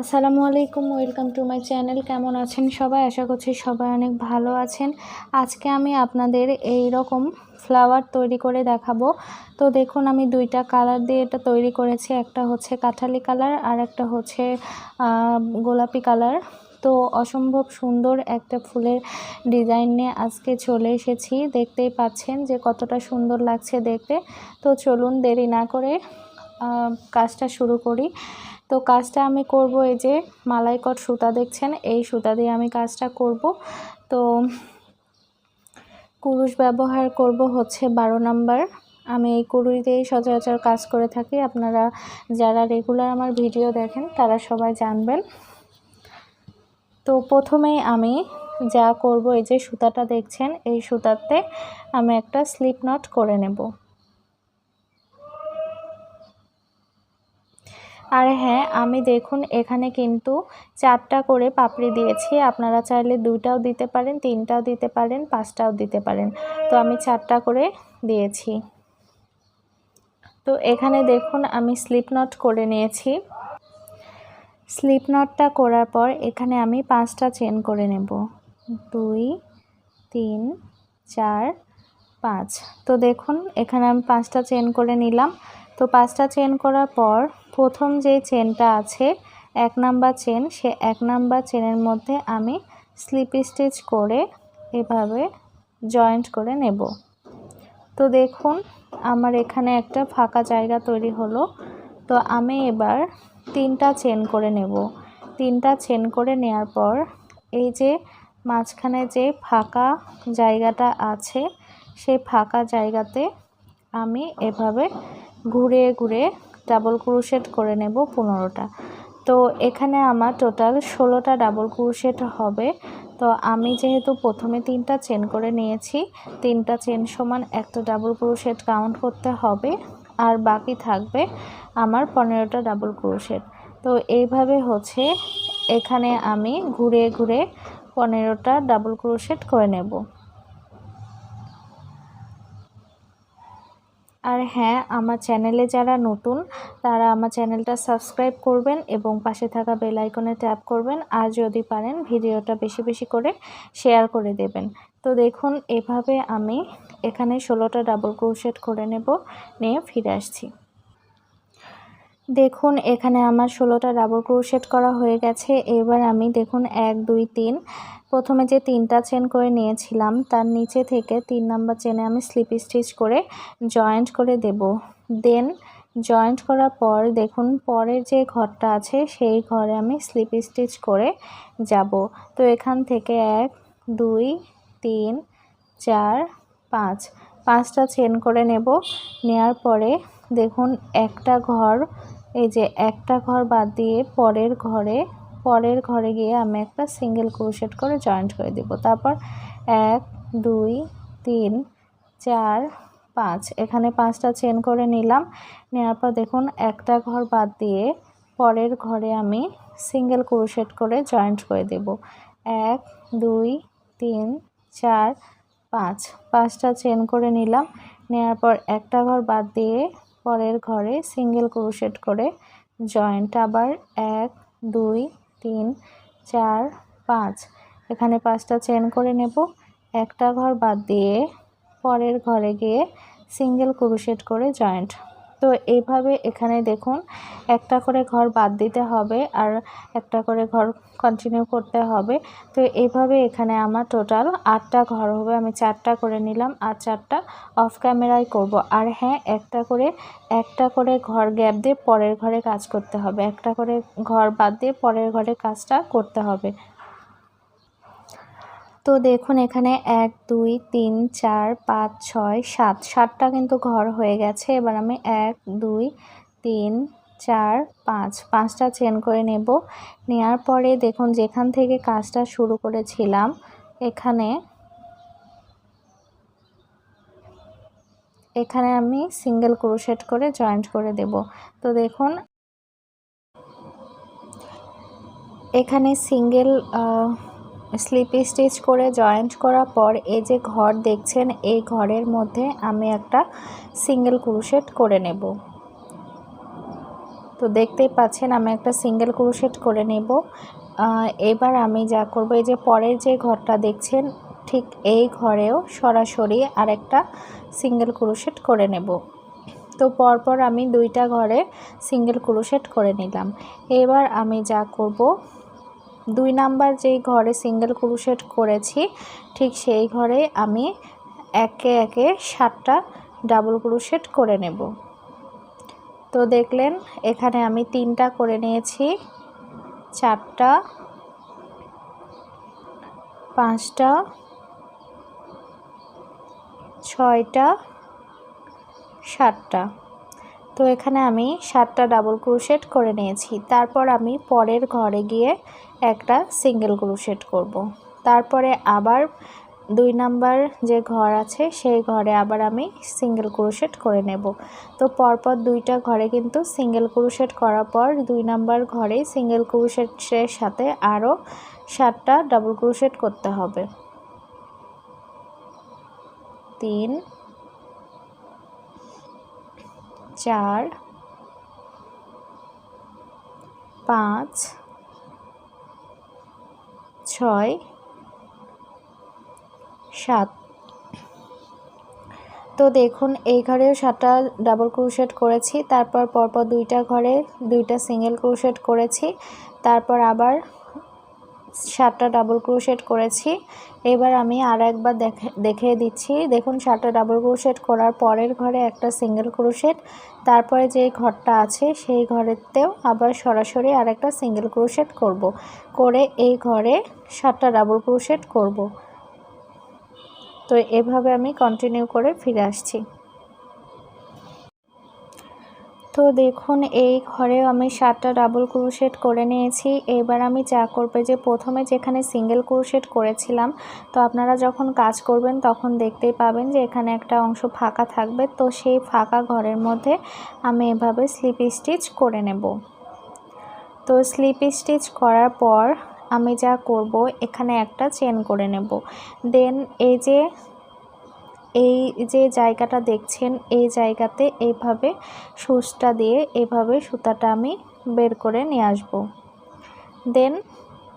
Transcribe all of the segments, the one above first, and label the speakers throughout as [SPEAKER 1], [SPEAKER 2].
[SPEAKER 1] আসসালামু আলাইকুম, welcome to my channel. কেমন আছেন সবাই? আশা করছি সবাই অনেক ভালো আছেন। আজকে আমি আপনাদের এই রকম ফ্লাওয়ার তৈরি করে দেখাবো। তো দেখুন, আমি দুইটা কালার দিয়ে এটা তৈরি করেছি। একটা হচ্ছে কাঁঠালি কালার আর একটা হচ্ছে গোলাপি কালার তো অসম্ভব সুন্দর একটা ফুলের ডিজাইন নিয়ে আজকে চলে এসেছি। দেখতেই পাচ্ছেন যে কতটা সুন্দর লাগছে দেখতে। তো চলুন দেরি না করে কাজটা শুরু করি। তো কাজটা আমি করব এই যে মালাইকট সুতা দেখছেন, এই সুতা দিয়ে আমি কাজটা করব। তো কুরুশ ব্যবহার করব হচ্ছে বারো নাম্বার। আমি এই কুরুশ দিয়েই সচরাচর কাজ করে থাকি। আপনারা যারা রেগুলার আমার ভিডিও দেখেন, তারা সবাই জানবেন। তো প্রথমেই আমি যা করব, এই যে সুতাটা দেখছেন, এই সুতাতে আমি একটা স্লিপ নট করে নেব। আর হ্যাঁ আমি দেখুন, এখানে কিন্তু চারটা করে পাপড়ি দিয়েছি। আপনারা চাইলে দুইটাও দিতে পারেন, তিনটাও দিতে পারেন, পাঁচটাও দিতে পারেন। তো আমি চারটা করে দিয়েছি। তো এখানে দেখুন, আমি স্লিপ নট করে নিয়েছি। স্লিপ নটটা করার পর এখানে আমি পাঁচটা চেন করে নেব। দুই, তিন, চার, পাঁচ। তো দেখুন, এখানে আমি পাঁচটা চেন করে নিলাম। তো পাঁচটা চেন করার পর প্রথম যে চেনটা আছে, এক নাম্বার চেন, সে এক নাম্বার চেনের মধ্যে আমি স্লিপ স্টিচ করে এভাবে জয়েন্ট করে নেব। তো দেখুন, আমার এখানে একটা ফাঁকা জায়গা তৈরি হলো। তো আমি এবার তিনটা চেন করে নেব। তিনটা চেন করে নেওয়ার পর এই যে মাঝখানে যে ফাঁকা জায়গাটা আছে, সেই ফাঁকা জায়গাতে আমি এভাবে ঘুরে ঘুরে ডাবল ক্রুশেট করে নেব পনেরোটা। তো এখানে আমার টোটাল ষোলোটা ডাবল ক্রুশেট হবে। তো আমি যেহেতু প্রথমে তিনটা চেন করে নিয়েছি, তিনটা চেন সমান একটা ডাবল ক্রুশেট কাউন্ট করতে হবে। আর বাকি থাকবে আমার পনেরোটা ডাবল ক্রুশেট তো এইভাবে হচ্ছে এখানে আমি ঘুরে ঘুরে পনেরোটা ডাবল ক্রুশেট করে নেব। আর হ্যাঁ আমার চ্যানেলে যারা নতুন, তারা আমার চ্যানেলটা সাবস্ক্রাইব করবেন এবং পাশে থাকা বেল আইকনে ট্যাপ করবেন। আর যদি পারেন, ভিডিওটা বেশি বেশি করে শেয়ার করে দেবেন। তো দেখুন, এভাবে আমি এখানে ষোলোটা ডাবল ক্রোশেট করে নেব, নিয়ে ফিরে আসছি। দেখুন, এখানে আমার ষোলোটা ডাবল ক্রোশেট করা হয়ে গেছে। এবার আমি দেখুন, এক, দুই, তিন। প্রথমে যে তিনটা চেন করে নিয়েছিলাম, তার নিচে থেকে তিন নাম্বার চেনে আমি স্লিপ স্টিচ করে জয়েন্ট করে দেব। দেন জয়েন্ট করার পর দেখুন, পরের যে ঘরটা আছে, সেই ঘরে আমি স্লিপ স্টিচ করে যাব। তো এখান থেকে এক, দুই, তিন, চার, পাঁচ। পাঁচটা চেন করে নেব। নেয়ার পরে দেখুন, একটা ঘর এই যে একটা ঘর বাদ দিয়ে পরের ঘরে পরের ঘরে গিয়ে আমি একটা সিঙ্গেল ক্রোশেট করে জয়েন্ট করে দিব। তারপর এক, দুই, তিন, চার, পাঁচ। এখানে পাঁচটা চেন করে নিলাম। নেওয়ার পর দেখুন একটা ঘর বাদ দিয়ে পরের ঘরে আমি সিঙ্গেল ক্রোশেট করে জয়েন্ট করে দেব। এক, দুই, তিন, চার, পাঁচ। পাঁচটা চেন করে নিলাম। নেওয়ার পর একটা ঘর বাদ দিয়ে পরের ঘরে সিঙ্গেল ক্রোশেট করে জয়েন্ট আবার এক, দুই, তিন, চার, পাঁচ। এখানে পাঁচটা চেন করে নেব। একটা ঘর বাদ দিয়ে পরের ঘরে গিয়ে সিঙ্গেল ক্রোশেট করে জয়েন্ট তো এইভাবে এখানে দেখুন, একটা করে ঘর বাদ দিতে হবে আর একটা করে ঘর কন্টিনিউ করতে হবে। তো এইভাবে এখানে আমার টোটাল আটটা ঘর হবে, আমি চারটা করে নিলাম আর চারটা অফ ক্যামেরায় করব। আর হ্যাঁ একটা করে একটা করে ঘর গ্যাপ দিয়ে পরের ঘরে কাজ করতে হবে। একটা করে ঘর বাদ দিয়ে পরের ঘরে কাজটা করতে হবে। তো দেখুন, এখানে এক, দুই, তিন, চার, পাঁচ, ছয়, সাত। সাতটা কিন্তু ঘর হয়ে গেছে। এবার আমি এক, দুই, তিন, চার, পাঁচ, পাঁচটা চেন করে নেব। নেওয়ার পরে দেখুন, যেখান থেকে কাজটা শুরু করেছিলাম, এখানে এখানে আমি সিঙ্গেল ক্রোশেট করে জয়েন্ট করে দেব। তো দেখুন, এখানে সিঙ্গেল স্লিপ স্টিচ করে জয়েন্ট করার পর এই যে ঘর দেখছেন, এই ঘরের মধ্যে আমি একটা সিঙ্গেল ক্রুশেট করে নেব। তো দেখতেই পাচ্ছেন, আমি একটা সিঙ্গেল ক্রোশেট করে নেব। এবার আমি যা করব, এই যে পরের যে ঘরটা দেখছেন, ঠিক এই ঘরেও সরাসরি আরেকটা সিঙ্গেল ক্রোশেট করে নেব। তো পরপর আমি দুইটা ঘরে সিঙ্গেল ক্রোশেট করে নিলাম। এবার আমি যা করব দুই নাম্বার যেই ঘরে সিঙ্গেল ক্রোশেট করেছি, ঠিক সেই ঘরে আমি একে একে সাতটা ডাবল ক্রোশেট করে নেব। তো দেখলেন, এখানে আমি তিনটা করে নিয়েছি, চারটা, পাঁচটা, ছয়টা, সাতটা। তো এখানে আমি সাতটা ডাবল ক্রোশেট করে নিয়েছি। তারপর আমি পরের ঘরে গিয়ে একটা সিঙ্গেল ক্রোশেট করব। তারপরে আবার দুই নাম্বার যে ঘর আছে, সেই ঘরে আবার আমি সিঙ্গেল ক্রোশেট করে নেব। তো পরপর দুইটা ঘরে কিন্তু সিঙ্গেল ক্রোশেট করার পর দুই নাম্বার ঘরে সিঙ্গেল ক্রোশেটের সাথে আরও সাতটা ডাবল ক্রোশেট করতে হবে। তিন চার, পাঁচ, ছয়, সাত। তো দেখুন, এই ঘরেও সাতটা ডাবল ক্রোশেট করেছি, তারপর পরপর দুইটা ঘরে দুইটা সিঙ্গেল ক্রোশেট করেছি, তারপর আবার সাতটা ডাবল ক্রোশেট করেছি। এবার আমি আর একবার দেখে, দেখিয়ে দিচ্ছি। দেখুন সাতটা ডাবল ক্রোশেট করার পরের ঘরে একটা সিঙ্গেল ক্রোশেট তারপরে যে ঘরটা আছে সেই ঘরেতেও আবার সরাসরি আর একটা সিঙ্গেল ক্রোশেট করব। করে এই ঘরে সাতটা ডাবল ক্রোশেট করব। তো এভাবে আমি কন্টিনিউ করে ফিরে আসছি। তো দেখুন, এই ঘরেও আমি সাতটা ডাবল ক্রোশেট করে নিয়েছি। এবার আমি যা করবে যে, প্রথমে যেখানে সিঙ্গেল ক্রোশেট করেছিলাম, তো আপনারা যখন কাজ করবেন তখন দেখতেই পাবেন যে, এখানে একটা অংশ ফাঁকা থাকবে। তো সেই ফাঁকা ঘরের মধ্যে আমি এভাবে স্লিপ স্টিচ করে নেব। তো স্লিপ স্টিচ করার পর আমি যা করব, এখানে একটা চেন করে নেব। দেন এই যে এই যে জায়গাটা দেখছেন, এই জায়গাতে এইভাবে সুচটা দিয়ে এভাবে সুতাটা আমি বের করে নিয়ে আসব। দেন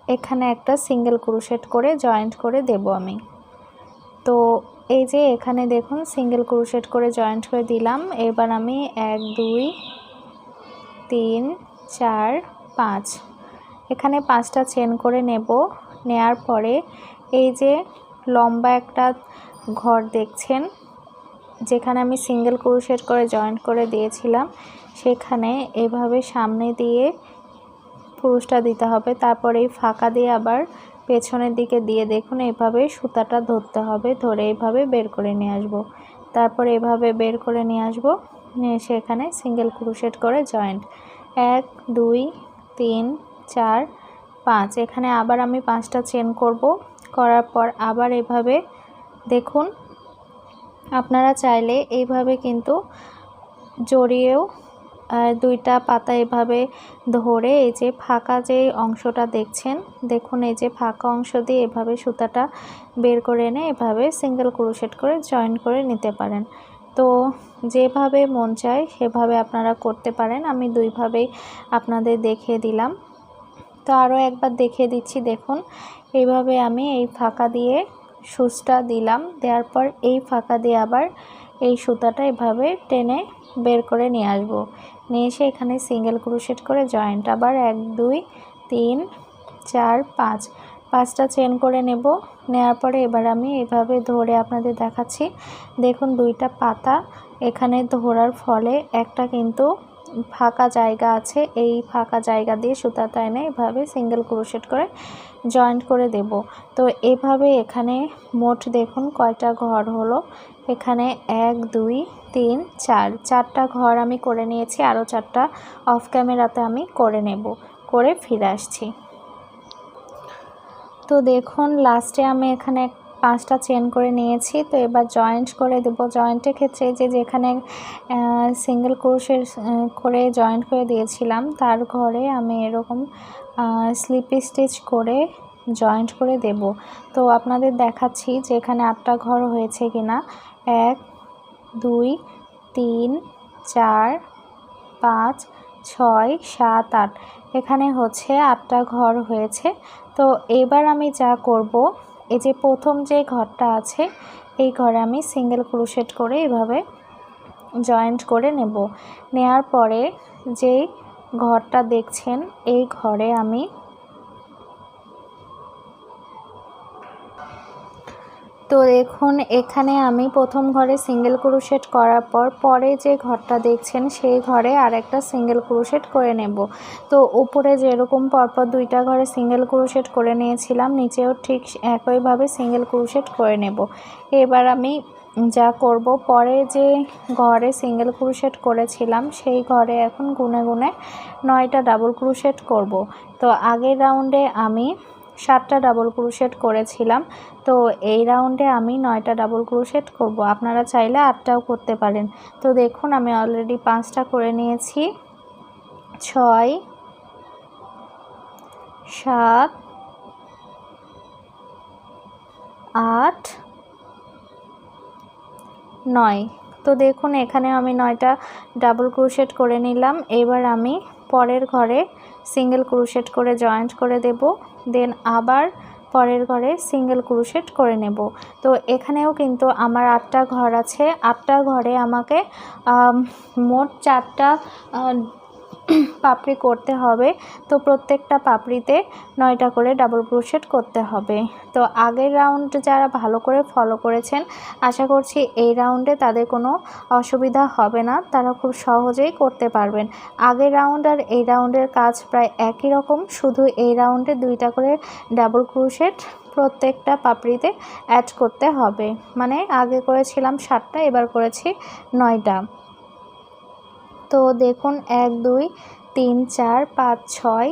[SPEAKER 1] এখানে একটা সিঙ্গেল ক্রোশেট করে জয়েন্ট করে দেব আমি। তো এই যে এখানে দেখুন, সিঙ্গেল ক্রোশেট করে জয়েন্ট করে দিলাম। এবার আমি এক, দুই, তিন, চার, পাঁচ। এখানে পাঁচটা চেন করে নেব। নেয়ার পরে এই যে লম্বা একটা ঘর দেখছেন, যেখানে আমি সিঙ্গেল ক্রোশেট করে জয়েন্ট করে দিয়েছিলাম, সেখানে এভাবে সামনে দিয়ে পুরুষটা দিতে হবে, তারপর এই ফাঁকা দিয়ে আবার পেছনের দিকে দিয়ে দেখুন, এভাবে সুতাটা ধরতে হবে, ধরে এভাবে বের করে নিয়ে আসব। তারপর এভাবে বের করে নিয়ে আসব, নিয়ে এসে এখানে সিঙ্গেল ক্রোশেট করে জয়েন্ট এক, দুই, তিন, চার, পাঁচ, এখানে আবার আমি পাঁচটা চেন করব, করার পর আবার এভাবে দেখুন, আপনারা চাইলে এইভাবে কিন্তু জড়িয়েও দুইটা পাতা এভাবে ধরে এই যে ফাঁকা যে অংশটা দেখছেন, দেখুন এই যে ফাঁকা অংশ দিয়ে এভাবে সুতাটা বের করে এনে এভাবে সিঙ্গেল ক্রোশেট করে জয়েন করে নিতে পারেন। তো যেভাবে মন চায় সেভাবে আপনারা করতে পারেন। আমি দুইভাবেই আপনাদের দেখিয়ে দিলাম। তো আরও একবার দেখিয়ে দিচ্ছি, দেখুন, এইভাবে আমি এই ফাঁকা দিয়ে সুচটা দিলাম, দেওয়ার পর এই ফাঁকা দিয়ে আবার এই সুতাটা এভাবে টেনে বের করে নিয়ে আসব। নিয়ে এসে এখানে সিঙ্গেল ক্রোশেট করে জয়েন্ট আবার এক, দুই, তিন, চার, পাঁচ, পাঁচটা চেন করে নেব। নেওয়ার পরে এবার আমি এভাবে ধরে আপনাদের দেখাচ্ছি। দেখুন দুইটা পাতা এখানে ধরার ফলে একটা কিন্তু ফাঁকা জায়গা আছে, এই ফাঁকা জায়গা দিয়ে সুতাটা এনে এভাবে সিঙ্গেল ক্রোশেট করে জয়েন্ট করে দেব। তো এভাবে এখানে মোট দেখুন কয়টা ঘর হলো? এখানে এক, দুই, তিন, চার। চারটা ঘর আমি করে নিয়েছি, আরও চারটা অফ ক্যামেরাতে আমি করে নেব, করে ফিরে আসছি। তো দেখুন লাস্টে আমি এখানে পাঁচটা চেন করে নিয়েছি, তো এবার জয়েন্ট করে দেব। জয়েন্টের ক্ষেত্রে যে যেখানে সিঙ্গেল ক্রোশের করে জয়েন্ট করে দিয়েছিলাম, তার ঘরে আমি এরকম স্লিপ স্টিচ করে জয়েন্ট করে দেব। তো আপনাদের দেখাচ্ছি যে এখানে আটটা ঘর হয়েছে কিনা। এক, দুই, তিন, চার, পাঁচ, ছয়, সাত, আট। এখানে হচ্ছে আটটা ঘর হয়েছে। তো এবার আমি যা করব এই যে প্রথম যে ঘরটা আছে, এই ঘরে আমি সিঙ্গেল ক্রোশেট করে এভাবে জয়েন্ট করে নেব। নেয়ার পরে যেই ঘরটা দেখছেন, এই ঘরে আমি তো দেখুন, এখানে আমি প্রথম ঘরে সিঙ্গেল ক্রোশেট করার পর পরে যে ঘরটা দেখছেন, সেই ঘরে আর একটা সিঙ্গেল ক্রোশেট করে নেব। তো উপরে যেরকম পরপর দুইটা ঘরে সিঙ্গেল ক্রোশেট করে নিয়েছিলাম, নিচেও ঠিক একইভাবে সিঙ্গেল ক্রোশেট করে নেব। এবার আমি যা করব, পরে যে ঘরে সিঙ্গেল ক্রোশেট করেছিলাম, সেই ঘরে এখন গুনে গুনে নয়টা ডাবল ক্রোশেট করব। তো আগের রাউন্ডে আমি সাতটা ডাবল ক্রোশেট করেছিলাম। তো এই রাউন্ডে আমি নয়টা ডাবল ক্রোশেট করব। আপনারা চাইলে আটটাও করতে পারেন। তো দেখুন, আমি অলরেডি পাঁচটা করে নিয়েছি। ছয়, সাত, আট, নয়। তো দেখুন, এখানে আমি নয়টা ডাবল ক্রোশেট করে নিলাম। এবার আমি পরের ঘরে সিঙ্গেল ক্রোশেট করে জয়েন্ট করে দেব। দেন আবার পরের ঘরে সিঙ্গেল ক্রুশেট করে নেব। তো এখানেও কিন্তু আমার আটটা ঘর আছে। আটটা ঘরে আমাকে মোট চারটা পাপড়ি করতে হবে। তো প্রত্যেকটা পাপড়িতে নয়টা করে ডাবল ক্রোশেট করতে হবে। তো আগের রাউন্ড যারা ভালো করে ফলো করেছেন, আশা করছি এই রাউন্ডে তাদের কোনো অসুবিধা হবে না। তারা খুব সহজেই করতে পারবেন। আগের রাউন্ড আর এই রাউন্ডের কাজ প্রায় একই রকম। শুধু এই রাউন্ডে দুইটা করে ডাবল ক্রোশেট প্রত্যেকটা পাপড়িতে অ্যাড করতে হবে। মানে আগে করেছিলাম সাতটা, এবার করেছি নয়টা। তো দেখুন, এক, দুই, তিন, চার, পাঁচ, ছয়।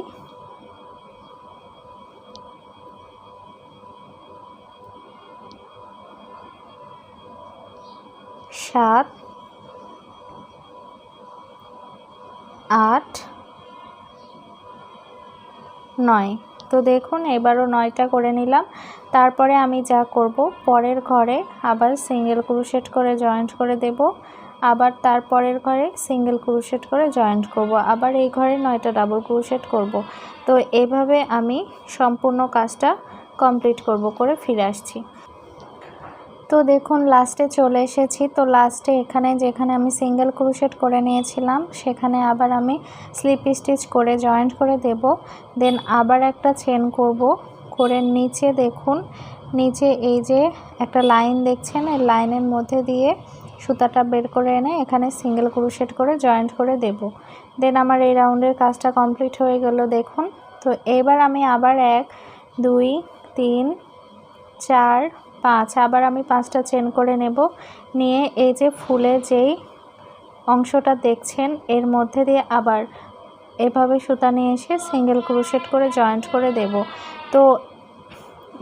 [SPEAKER 1] সাত, আট, নয়। তো দেখুন, এবারও নয়টা করে নিলাম। তারপরে আমি যা করব, পরের ঘরে আবার সিঙ্গেল ক্রুশেট করে জয়েন্ট করে দেব। আবার তারপরের ঘরে সিঙ্গেল ক্রুশেট করে জয়েন্ট করব। আবার এই ঘরে নয়টা ডাবল ক্রুশেট করব। তো এভাবে আমি সম্পূর্ণ কাজটা কমপ্লিট করব করে ফিরে আসছি। তো দেখুন লাস্টে চলে এসেছি। তো লাস্টে এখানে যেখানে আমি সিঙ্গেল ক্রুশেট করে নিয়েছিলাম, সেখানে আবার আমি স্লিপ স্টিচ করে জয়েন্ট করে দেব। দেন আবার একটা চেন করব। করে নিচে দেখুন, নিচে এই যে একটা লাইন দেখছেন? এই লাইনের মধ্যে দিয়ে সুতাটা বের করে এনে এখানে সিঙ্গেল ক্রুশেট করে জয়েন্ট করে দেব। দেন আমার এই রাউন্ডের কাজটা কমপ্লিট হয়ে গেল, দেখুন। তো এবার আমি আবার এক, দুই, তিন, চার, পাঁচ, আবার আমি পাঁচটা চেন করে নেব। নিয়ে এই যে ফুলে যেই অংশটা দেখছেন, এর মধ্যে দিয়ে আবার এভাবে সুতা নিয়ে এসে সিঙ্গেল ক্রুশেট করে জয়েন্ট করে দেব। তো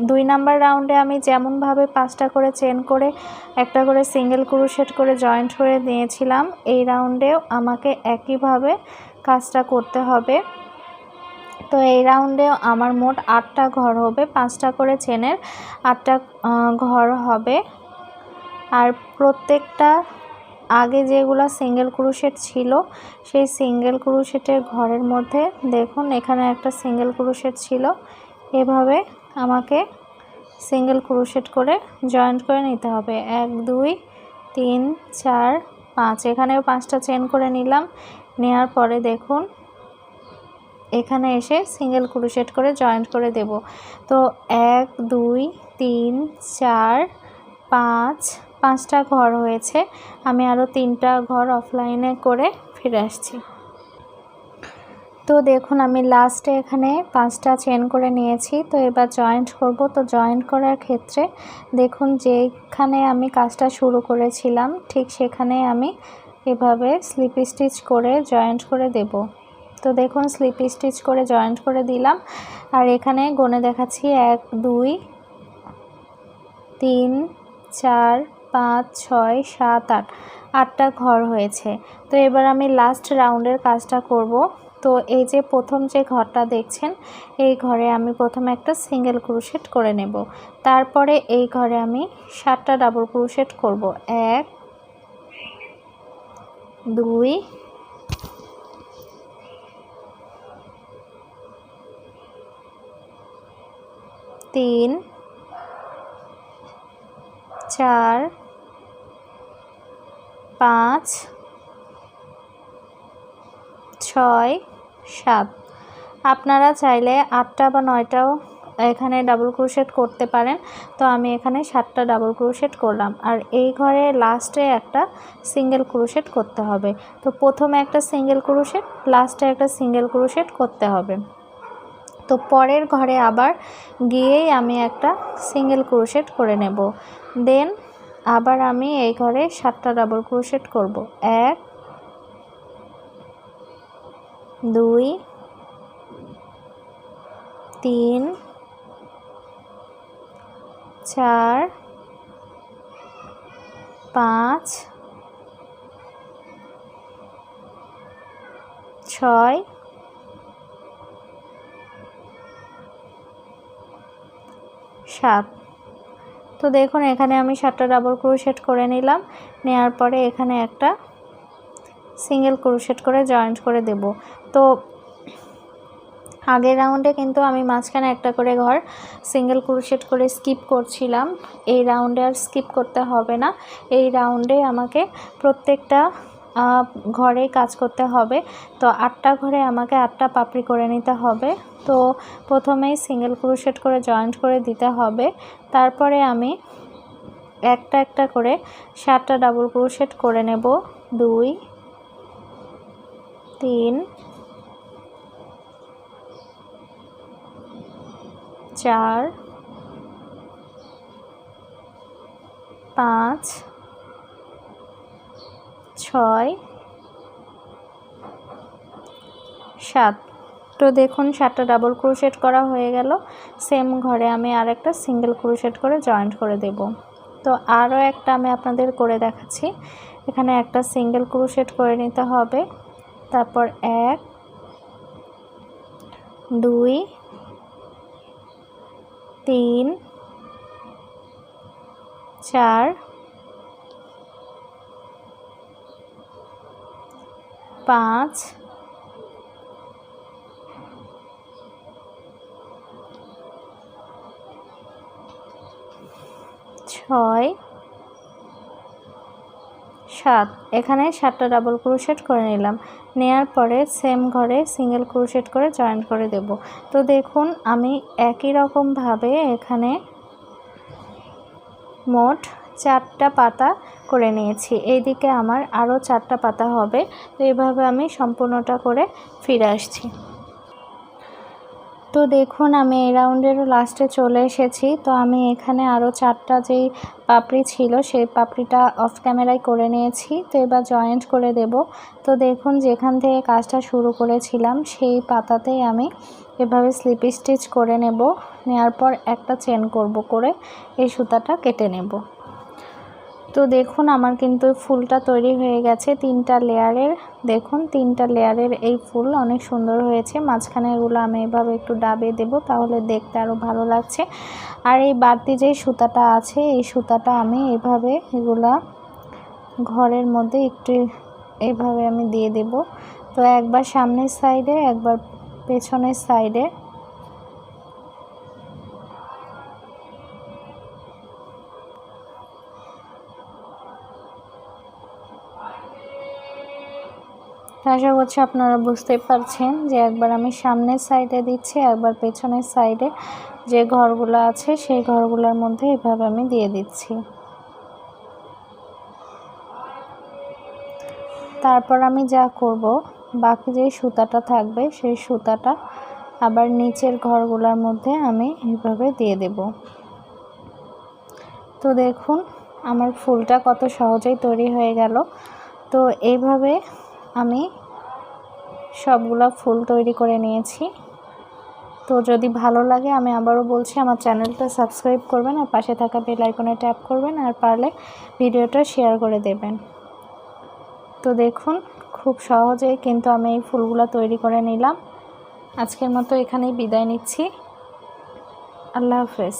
[SPEAKER 1] দুই নাম্বার রাউন্ডে আমি যেমনভাবে পাঁচটা করে চেন করে, একটা করে সিঙ্গেল ক্রুশেট করে জয়েন্ট করে নিয়েছিলাম, এই রাউন্ডেও আমাকে একইভাবে কাজটা করতে হবে। তো এই রাউন্ডে আমার মোট আটটা ঘর হবে, পাঁচটা করে চেনের আটটা ঘর হবে। আর প্রত্যেকটা আগে যেগুলো সিঙ্গেল ক্রুশেট ছিল, সেই সিঙ্গেল ক্রুশেটের ঘরের মধ্যে দেখুন এখানে একটা সিঙ্গেল ক্রুশেট ছিল, এভাবে আমাকে সিঙ্গেল ক্রুশেট করে জয়েন্ট করে নিতে হবে। এক, দুই, তিন, চার, পাঁচ। এখানেও পাঁচটা চেন করে নিলাম। নেওয়ার পরে দেখুন, এখানে এসে সিঙ্গেল ক্রুশেট করে জয়েন্ট করে দেব। তো এক, দুই, তিন, চার, পাঁচ, পাঁচটা ঘর হয়েছে। আমি আরও তিনটা ঘর অফলাইনে করে ফিরে আসছি। তো দেখুন, আমি লাস্টে এখানে পাঁচটা চেন করে নিয়েছি। তো এবার জয়েন্ট করব। তো জয়েন্ট করার ক্ষেত্রে দেখুন, যেখানে আমি কাজটা শুরু করেছিলাম, ঠিক সেখানে আমি এভাবে স্লিপ স্টিচ করে জয়েন্ট করে দেব। তো দেখুন স্লিপ স্টিচ করে জয়েন্ট করে দিলাম। আর এখানে গনে দেখাচ্ছি, এক, দুই, তিন, চার, পাঁচ, ছয়, সাত, আট, আটটা ঘর হয়েছে। তো এবার আমি লাস্ট রাউন্ডের কাজটা করব। তো এই যে প্রথম যে ঘরটা দেখছেন, এই ঘরে আমি প্রথমে একটা সিঙ্গেল ক্রুশেট করে নেব। তারপরে এই ঘরে আমি সাতটা ডাবল ক্রুশেট করব। এক, দুই, তিন, চার, পাঁচ ছয়, সাত। আপনারা চাইলে আটটা বা নয়টাও এখানে ডাবল ক্রোশেট করতে পারেন। তো আমি এখানে সাতটা ডাবল ক্রোশেট করলাম। আর এই ঘরে লাস্টে একটা সিঙ্গেল ক্রোশেট করতে হবে। তো প্রথমে একটা সিঙ্গেল ক্রোশেট লাস্টে একটা সিঙ্গেল ক্রোশেট করতে হবে। তো পরের ঘরে আবার গিয়েই আমি একটা সিঙ্গেল ক্রোশেট করে নেব। দেন আবার আমি এই ঘরে সাতটা ডাবল ক্রোশেট করব। এক দুই, তিন, চার, পাঁচ, ছয়, সাত। তো দেখুন, এখানে আমি সাতটা ডাবল ক্রোশেট করে নিলাম। নেওয়ার পরে এখানে একটা সিঙ্গেল ক্রোশেট করে জয়েন্ট করে দেব। তো আগের রাউন্ডে কিন্তু আমি মাঝখানে একটা করে ঘর সিঙ্গেল ক্রোশেট করে স্কিপ করছিলাম। এই রাউন্ডে আর স্কিপ করতে হবে না। এই রাউন্ডে আমাকে প্রত্যেকটা ঘরে কাজ করতে হবে। তো আটটা ঘরে আমাকে আটটা পাপড়ি করে নিতে হবে। তো প্রথমেই সিঙ্গেল ক্রোশেট করে জয়েন্ট করে দিতে হবে। তারপরে আমি একটা একটা করে সাতটা ডাবল ক্রোশেট করে নেব। দুই তিন, চার, পাঁচ, ছয়, সাত। তো দেখুন, সাতটা ডাবল ক্রোশেট করা হয়ে গেল। সেম ঘরে আমি আর একটা সিঙ্গেল ক্রোশেট করে জয়েন্ট করে দেব। তো আরও একটা আমি আপনাদের করে দেখাচ্ছি। এখানে একটা সিঙ্গেল ক্রোশেট করে নিতে হবে। তারপর এক দুই তিন চার পাঁচ ছয় সাত। এখানে সাতটা ডাবল ক্রোশেট করে নিলাম। নেয়ার পরে সেম ঘরে সিঙ্গেল ক্রোশেট করে জয়েন করে দেব। তো দেখুন, আমি একই রকমভাবে এখানে মোট চারটা পাতা করে নিয়েছি। এইদিকে আমার আরও চারটা পাতা হবে। তো এইভাবে আমি সম্পূর্ণটা করে ফিরে আসছি। তো দেখুন, আমি এই রাউন্ডেরও লাস্টে চলে এসেছি। তো আমি এখানে আরও চারটা যেই পাপড়ি ছিল, সেই পাপড়িটা অফ ক্যামেরায় করে নিয়েছি। তো এবার জয়েন্ট করে দেব। তো দেখুন, যেখান থেকে কাজটা শুরু করেছিলাম, সেই পাতাতেই আমি এভাবে স্লিপ স্টিচ করে নেব। নেওয়ার পর একটা চেন করব করে এই সুতাটা কেটে নেব। তো দেখুন, আমার কিন্তু ফুলটা তৈরি হয়ে গেছে তিনটা লেয়ারের। দেখুন, তিনটা লেয়ারের এই ফুল অনেক সুন্দর হয়েছে। মাঝখানে এগুলো আমি এভাবে একটু ডাবে দেব তাহলে দেখতে আরও ভালো লাগছে। আর এই বাড়তি যে সুতাটা আছে, এই সুতাটা আমি এভাবে এগুলা ঘরের মধ্যে একটু এইভাবে আমি দিয়ে দেব। তো একবার সামনের সাইডে, একবার পেছনের সাইডে আশা করছি আপনারা বুঝতে পারছেন যে একবার আমি সামনের সাইডে দিচ্ছি, একবার পেছনের সাইডে যে ঘরগুলো আছে সেই ঘরগুলোর মধ্যে এভাবে আমি দিয়ে দিচ্ছি। তারপর আমি যা করব, বাকি যে সুতাটা থাকবে সেই সুতাটা আবার নিচের ঘরগুলোর মধ্যে আমি এভাবে দিয়ে দেব। তো দেখুন, আমার ফুলটা কত সহজেই তৈরি হয়ে গেল। তো এইভাবে আমি সবগুলা ফুল তৈরি করে নিয়েছি। তো যদি ভালো লাগে, আমি আবারও বলছি, আমার চ্যানেলটা সাবস্ক্রাইব করবেন আর পাশে থাকা বেল আইকনে ট্যাপ করবেন আর পারলে ভিডিওটা শেয়ার করে দেবেন। তো দেখুন, খুব সহজেই কিন্তু আমি এই ফুলগুলো তৈরি করে নিলাম। আজকের মতো এখানেই বিদায় নিচ্ছি। আল্লাহ হাফেজ।